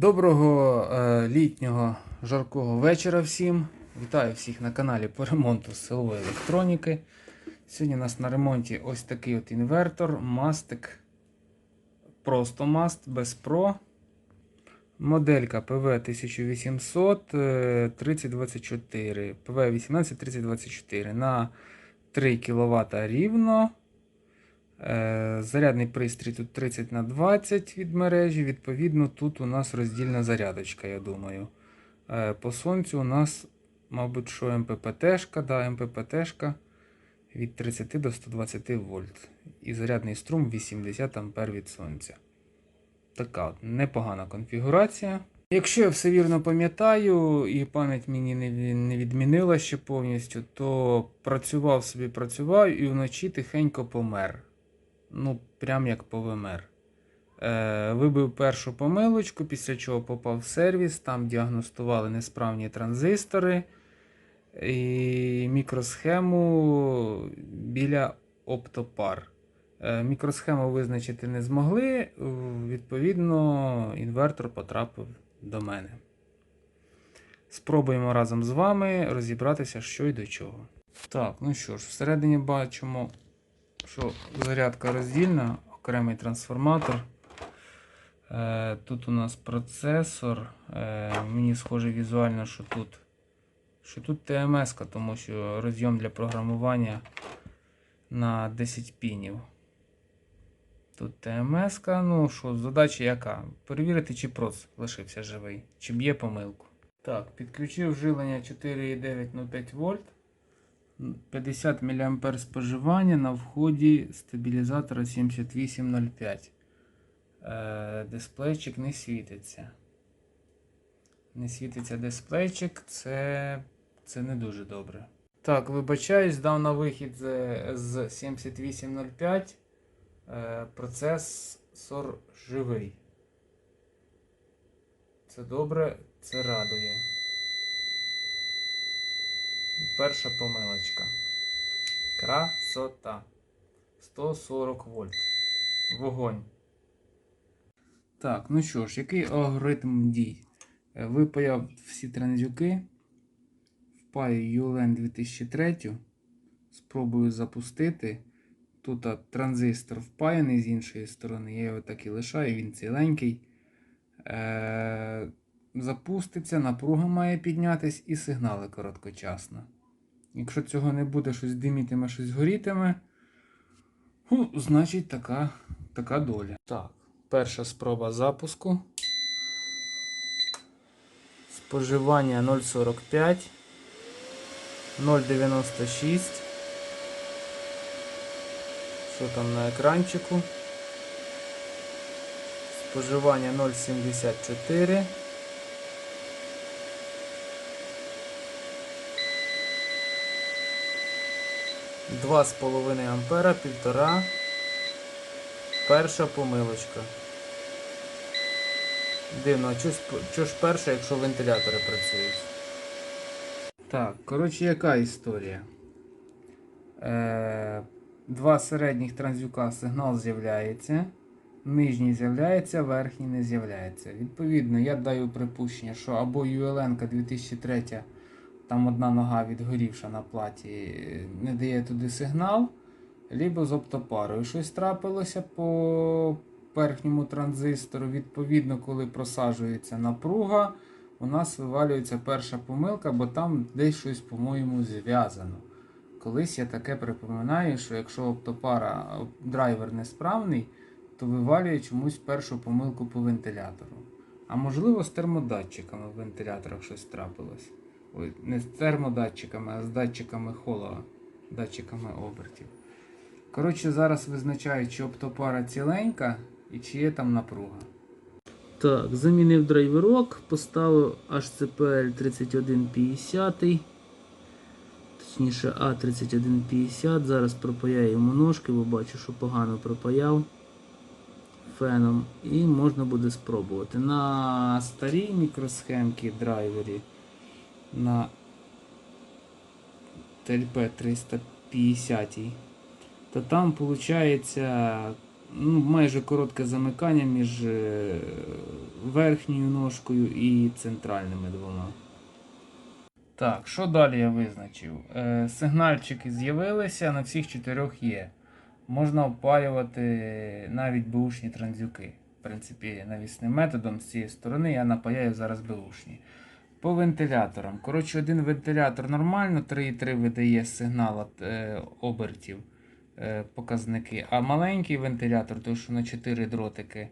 Доброго е, літнього жаркого вечора всім. Вітаю всіх на каналі по ремонту силової електроніки. Сьогодні у нас на ремонті ось такий от інвертор, мастик. Просто маст без Pro. Моделька PV 1800 е, 3024. PV 18 3024 на 3 кВт рівно. Е, Зарядний пристрій тут 30 на 20 від мережі. Відповідно, тут у нас роздільна зарядочка, я думаю. Е, По сонцю у нас, мабуть, що МППТшка, да, МППТшка від 30 до 120 вольт. І зарядний струм 80 ампер від сонця. Така от непогана конфігурація. Якщо я все вірно пам'ятаю, і пам'ять мені не відмінила ще повністю, то працював собі, працював і вночі тихенько помер. Ну, прям як ПВМР. Е, вибив першу помилочку, після чого попав в сервіс, там діагностували несправні транзистори і мікросхему біля оптопар. Е, Мікросхему визначити не змогли, відповідно, інвертор потрапив до мене. Спробуємо разом з вами розібратися, що й до чого. Так, ну що ж, всередині бачимо, що зарядка роздільна, окремий трансформатор. Е, Тут у нас процесор. Е, Мені схоже візуально, що тут, що тут ТМС, тому що розйом для програмування на 10 пінів. Тут ТМС, ну що, задача яка? Перевірити, чи проц лишився живий, чи б'є помилку. Так, підключив живлення 4,9 на 5 вольт. 50 мА споживання на вході стабілізатора 7805. Е, дисплейчик не світиться. Не світиться дисплейчик, це, це не дуже добре. Так, вибачаюсь, дав на вихід з, з 7805. Е, процесор живий. Це добре, це радує. Перша помилочка. Красота. 140 вольт. Вогонь. Так, ну що ж, який алгоритм дій? Е, Випаяв всі транзюки. Впаю ULN 2003. Спробую запустити. Тут транзистор впаяний з іншої сторони. Я його так і лишаю, він ціленький. Е, запуститься, напруга має піднятись і сигнали короткочасно. Якщо цього не буде, щось димітиме, щось горітиме, ну, значить така, така доля. Так, перша спроба запуску. Споживання 0,45, 0,96. Що там на екранчику? Споживання 0,74. Два з половиною ампера, півтора. Перша помилочка. Дивно, а чого ж перша, якщо вентилятори працюють? Так, коротше, яка історія? Е, два середніх транзюка сигнал з'являється. Нижній з'являється, верхній не з'являється. Відповідно, я даю припущення, що або ULN 2003, там одна нога відгорівша на платі, е, не дає туди сигнал, либо з оптопарою щось трапилося по верхньому транзистору. Відповідно, коли просаджується напруга, у нас вивалюється перша помилка, бо там десь щось, по-моєму, зв'язано. Колись я таке припоминаю, що якщо оптопара драйвер несправний, то вивалює чомусь першу помилку по вентилятору. А можливо, з термодатчиками в вентиляторах щось трапилось. Не з термодатчиками, а з датчиками холода, датчиками обертів. Коротше, зараз визначаю, чи оптопара ціленька і чи є там напруга. Так, замінив драйверок, поставив HCPL 3150. Точніше А3150. Зараз пропаяю йому ножки, бо бачу, що погано пропаяв феном. І можна буде спробувати. На старій мікросхемці драйвері на ТЛП 350, то там виходить ну, майже коротке замикання між е, верхньою ножкою і центральними двома. Так, що далі я визначив? Е, сигнальчики з'явилися, на всіх чотирьох є. Можна опалювати навіть беушні транзюки. В принципі, навісним методом з цієї сторони я напаяю зараз беушні. По вентиляторам. Коротше, один вентилятор нормально, 3,3 видає сигнал е, обертів е, показники. А маленький вентилятор, той, що на 4 дротики,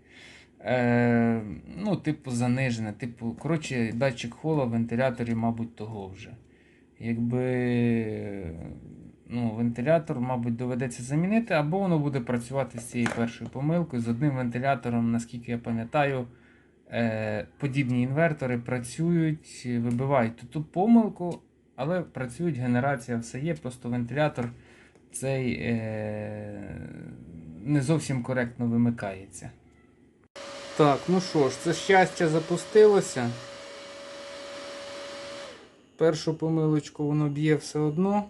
е, ну, типу, занижене. Типу, коротше, датчик хола в вентиляторі, мабуть, того вже. Якби ну, вентилятор, мабуть, доведеться замінити, або воно буде працювати з цією першою помилкою. З одним вентилятором, наскільки я пам'ятаю, подібні інвертори працюють, вибивають ту, ту помилку, але працюють, генерація все є, просто вентилятор цей е, не зовсім коректно вимикається. Так, ну що ж, це щастя запустилося. Першу помилочку воно б'є все одно.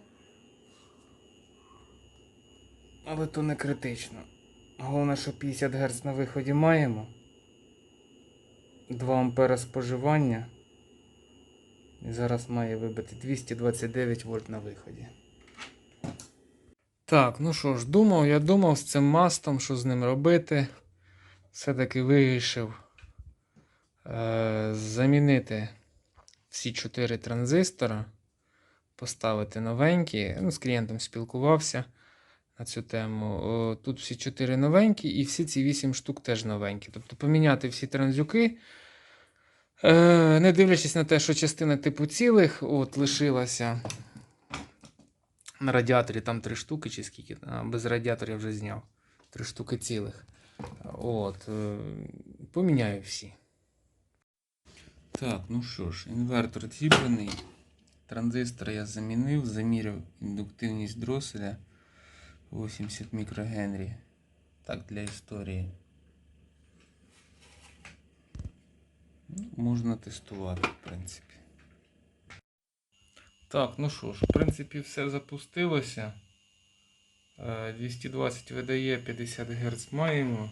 Але то не критично. Головне, що 50 Гц на виході маємо. 2 ампера споживання. І зараз має вибити 229 вольт на виході. Так, ну що ж, думав, я думав з цим мастом, що з ним робити. Все-таки вирішив е- замінити всі 4 транзистора, поставити новенькі. Ну, з клієнтом спілкувався на цю тему. Тут всі 4 новенькі, і всі ці 8 штук теж новенькі. Тобто поміняти всі транзюки. Е, не дивлячись на те, що частина типу цілих от, лишилася. На радіаторі там 3 штуки, чи скільки. А, без радіатора я вже зняв. 3 штуки цілих. От, е, поміняю всі. Так, ну що ж, інвертор зібраний. Транзистор я замінив, заміряв індуктивність дроселя 80 мікрогенрі. Так, для історії. Ну, можна тестувати, в принципі. Так, ну що ж, в принципі, все запустилося. Е, 220 видає, 50 Гц маємо.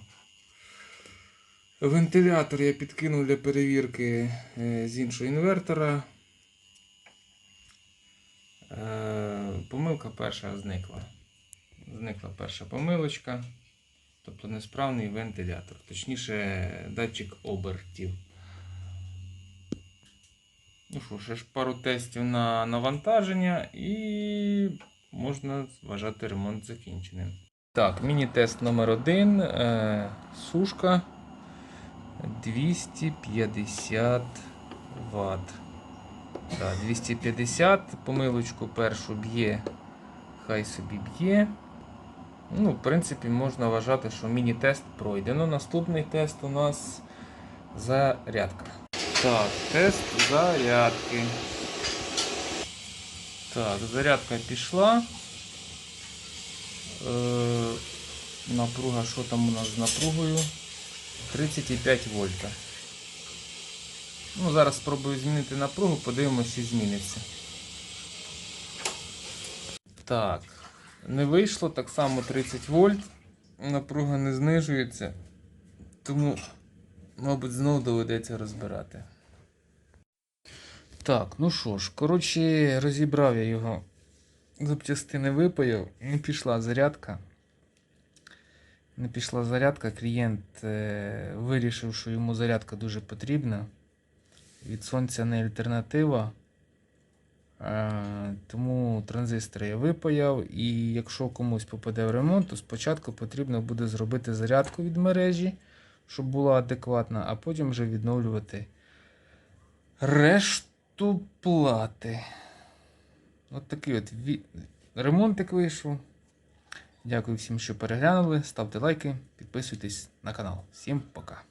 Вентилятор я підкинув для перевірки е, з іншого інвертора. Е, Помилка перша зникла. Зникла перша помилочка. Тобто несправний вентилятор. Точніше, датчик обертів. Ну що, ще ж пару тестів на навантаження і можна вважати ремонт закінченим. Так, міні-тест номер один. Е, сушка 250 Вт. Так, 250. Помилочку першу б'є, хай собі б'є. Ну, в принципі, можна вважати, що міні-тест пройдено. Наступний тест у нас зарядка. Так, тест зарядки. Так, зарядка пішла. Е, напруга, що там у нас з напругою? 35 вольта. Ну, зараз спробую змінити напругу, подивимося, чи зміниться. Так, не вийшло, так само 30 вольт. Напруга не знижується. Тому, мабуть, знову доведеться розбирати. Так, ну що ж, коротше, розібрав я його. Запчастини випаяв, не пішла зарядка. Не пішла зарядка, клієнт е, вирішив, що йому зарядка дуже потрібна. Від сонця не альтернатива. Е, тому транзистор я випаяв. І якщо комусь попаде в ремонт, то спочатку потрібно буде зробити зарядку від мережі, щоб була адекватна, а потім вже відновлювати решту плати. От такий от ремонтик вийшов. Дякую всім, що переглянули. Ставте лайки, підписуйтесь на канал. Всім пока.